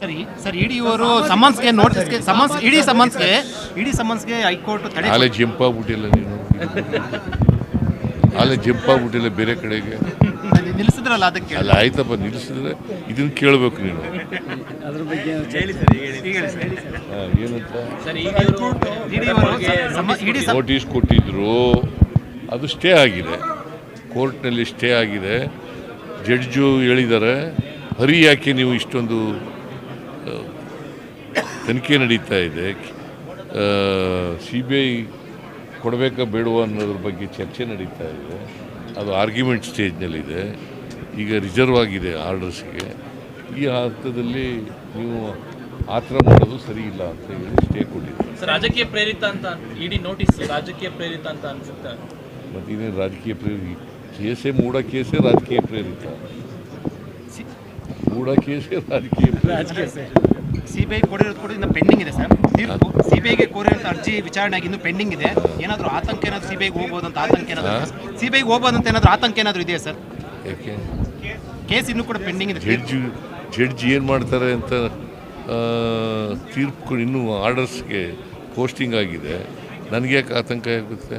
ಸರಿ ಸರ್ ಇಡಿ ಸಮನ್ಸ್ಗೆ ನೋಟಿಸ್ಗೆ ಸಮನ್ಸ್ ಇಡೀ ಸಮನ್ಸ್ಗೆ ಇಡೀ ಸಮನ್ಸ್ಗೆ ಹೈಕೋರ್ಟ್ ತಡೆ ಆಲೆ ಜಂಪ್ ಆಗ್ಬಿಟ್ಟಿಲ್ಲ ನೀನು. ಆಲೆ ಜಂಪ್ ಆಗ್ಬಿಟ್ಟಿಲ್ಲ ಬೇರೆ ಕಡೆಗೆ. ನಿಲ್ಲಿಸಿದ್ರಲ್ಲ ಅದಕ್ಕೆ ಅಲ್ಲ ಆಯ್ತಪ್ಪ ನಿಲ್ಲಿಸಿದ್ರೆ ಇದನ್ನ ಕೇಳಬೇಕು ನೀನು. ಹಾ, ಏನಂತ? ಇಡಿ ಸಮ- ನೋಟಿಸ್ ಕೊಟ್ಟಿದ್ರು. ಅದು ಸ್ಟೇ ಆಗಿದೆ. ಕೋರ್ಟ್ನಲ್ಲಿ ಸ್ಟೇ ಆಗಿದೆ. ಜಡ್ಜು ಹೇಳಿದ್ದಾರೆ ಹರಿ ಯಾಕೆ ನೀವು ಇಷ್ಟೊಂದು ತನಿಖೆ ನಡೀತಾ ಇದೆ. ಸಿ ಬಿ ಐ ಕೊಡಬೇಕಾ ಬೇಡವಾ ಅನ್ನೋದ್ರ ಬಗ್ಗೆ ಚರ್ಚೆ ನಡೀತಾ ಇದೆ. ಅದು ಆರ್ಗ್ಯುಮೆಂಟ್ ಸ್ಟೇಜ್ನಲ್ಲಿದೆ. ಈಗ ರಿಸರ್ವ್ ಆಗಿದೆ ಆರ್ಡರ್ಸ್ಗೆ. ಈ ಹಂತದಲ್ಲಿ ನೀವು ಆ ಥರ ಮಾಡೋದು ಸರಿ ಇಲ್ಲ ಅಂತ ಹೇಳಿ ಸ್ಟೇ ಕೊಟ್ಟಿದ್ದಾರೆ. ಸರ್ ರಾಜಕೀಯ ಪ್ರೇರಿತ ಅಂತ ಇಡೀ ನೋಟಿಸ್ ರಾಜಕೀಯ ಪ್ರೇರಿತ ಅಂತ ಅನ್ಸುತ್ತೆ. ಮತ್ತು ಇನ್ನೇನು ರಾಜಕೀಯ ಪ್ರೇರಿತ ಕೇಸೇ ಮೂಡ ಕೇಸೇ ರಾಜಕೀಯ ಪ್ರೇರಿತ. ಮೂಡ ಕೇಸೇ ರಾಜಕೀಯ ಪ್ರೇರಿತ. ಸಿಬಿಐ ಕೊಡಿರೋದು ಕೂಡ ಇನ್ನು ಪೆಂಡಿಂಗ್ ಇದೆ ಸರ್ ತೀರ್ಪು ಸಿಬಿಐಗೆ ಕೋರಿರೋಂಥ ಅರ್ಜಿ ವಿಚಾರಣೆ ಆಗಿ ಇನ್ನೂ ಪೆಂಡಿಂಗ್ ಇದೆ. ಏನಾದರೂ ಆತಂಕ ಏನಾದರೂ ಸಿಬಿಐಗೆ ಹೋಗ್ಬೋದು ಅಂತ ಆತಂಕ ಏನಾದರೂ ಸಿಬಿಐಗೆ ಹೋಗ್ಬೋದು ಅಂತ ಏನಾದರೂ ಆತಂಕ ಏನಾದರೂ ಇದೆಯಾ ಸರ್ ಕೇಸ್ ಇನ್ನೂ ಕೂಡ ಪೆಂಡಿಂಗ್ ಇದೆ. ಜಡ್ಜ್ ಜಡ್ಜ್ ಏನು ಮಾಡ್ತಾರೆ ಅಂತ ತೀರ್ಪು ಇನ್ನೂ ಆರ್ಡರ್ಸ್ಗೆ ಪೋಸ್ಟಿಂಗ್ ಆಗಿದೆ. ನನಗೆ ಯಾಕೆ ಆತಂಕ ಆಗುತ್ತೆ?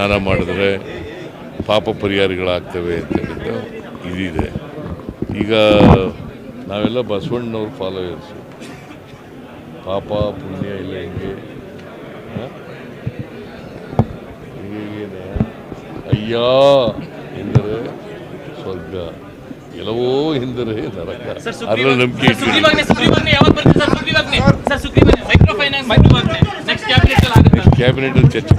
ಸ್ನಾನ ಮಾಡಿದ್ರೆ ಪಾಪ ಪರಿಹಾರಗಳಾಗ್ತವೆ ಅಂತಕ್ಕಂಥ ಇದಿದೆ. ಈಗ ನಾವೆಲ್ಲ ಬಸವಣ್ಣವ್ರ ಫಾಲೋಯರ್ಸು ಪಾಪ ಪುಣ್ಯ ಇಲ್ಲ ಹೆಂಗೆ? ಹೀಗೇನೆ ಅಯ್ಯ! ಎಂದರೆ ಸ್ವರ್ಗ. ಎಲ್ಲವೋ ಎಂದರೆ ನರಕ. ಅದರಲ್ಲಿ ನಂಬಿಕೆ ಕ್ಯಾಬಿನೆಟ್ ಚರ್ಚೆ